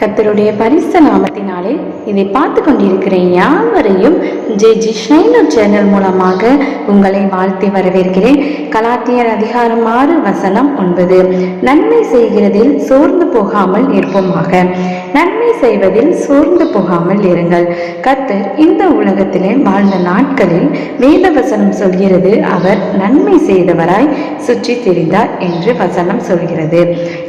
கத்தருடைய பரிசு நாமத்தினாலே இதை பார்த்து கொண்டிருக்கிற யாவரையும் ஜே ஜி ஷைனர் சேனல் மூலமாக உங்களை வாழ்த்தி வரவேற்கிறேன். கலாத்தியர் அதிகாரம் ஆறு வசனம் ஒன்பது. நன்மை செய்கிறதில் சோர்ந்து போகாமல் இருப்போமாக. நன்மை செய்வதில் சோர்ந்து போகாமல் இருங்கள். கத்தர் இந்த உலகத்திலே வாழ்ந்த நாட்களில் வேத வசனம் சொல்கிறது அவர் நன்மை செய்தவராய் சுற்றி தெரிந்தார் என்று வசனம் சொல்கிறது.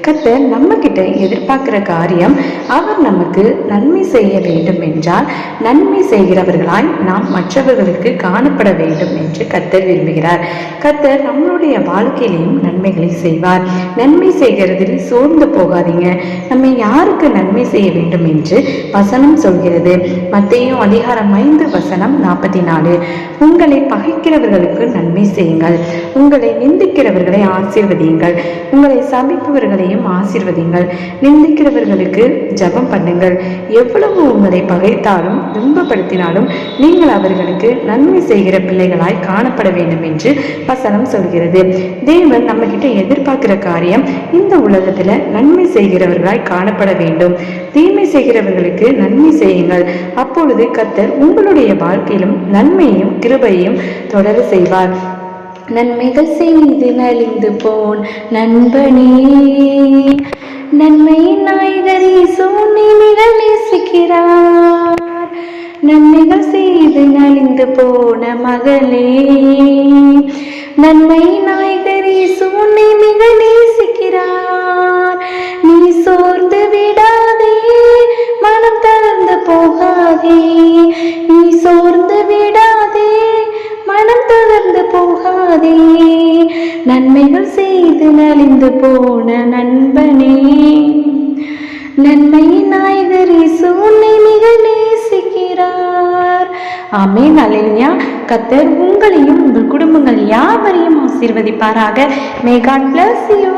கர்த்தர் நம்ம கிட்ட எதிர்பார்க்கிற காரியம் அவர் நமக்கு நன்மை செய்ய வேண்டும் என்றால் நன்மை செய்கிறவர்களாய் நாம் மற்றவர்களுக்கு காணப்பட வேண்டும் என்று கத்தர் விரும்புகிறார். கர்த்தர் நம்மளுடைய வாழ்க்கையிலையும் நன்மைகளை செய்வார். நன்மை செய்கிறதில் சோர்ந்து போகாதீங்க. நம்ம யாருக்கு நன்மை செய்ய வேண்டும் என்று வசனம் சொல்கிறது. மத்தையும் அதிகாரம் ஐந்து வசனம் நாற்பத்தி நாலு உங்களை பகைக்கிறவர்களுக்கு நன்மை செய்யுங்கள். உங்களை நிந்திக்கிறவர்களை ஆசீர்வதியுங்கள். உங்களை சபிப்பவர்களையும் ஆசிர்வதிங்கள் நிந்திக்கிறவர்களுக்கு ஜபம் பண்ணுங்கள். எவ்வளவு உங்களை பகைத்தாலும் துன்பப்படுத்தினாலும் நீங்கள் அவர்களுக்கு நன்மை செய்கிற பிள்ளைகளாய் காணப்பட வேண்டும் என்று வசனம் சொல்கிறது. தேவன் நம்ம கிட்ட எதிர்பார்க்கிற காரியம் இந்த உலகத்துல நன்மை செய்கிறவர்களாய் காணப்பட வேண்டும். தீமை செய்கிறவர்களுக்கு நன்மை செய்யுங்கள். அப்பொழுது கத்தர் உங்களுடைய வாழ்க்கையிலும் நன்மையையும் கிருபையும் தொடர செய்வார். நன்மைகள் செய்து நலிந்து போன் நண்பனே. நன்மை நாயகரி சூழ்நிலைகள் நேசிக்கிறார் நன்மைகள் செய்து நலிந்து போன மகளே. நன்மை நாயகரி சூழ்நிலைகள் நன்மைகள் செய்து நலிந்து போன நண்பனே. நன்மை நாயகரி சூழ்நிலை மிக நேசிக்கிறார். ஆமே நலினியா கத்தர் உங்களையும் உங்கள் குடும்பங்கள் யாவரையும் ஆசீர்வதிப்பாராக. May God bless you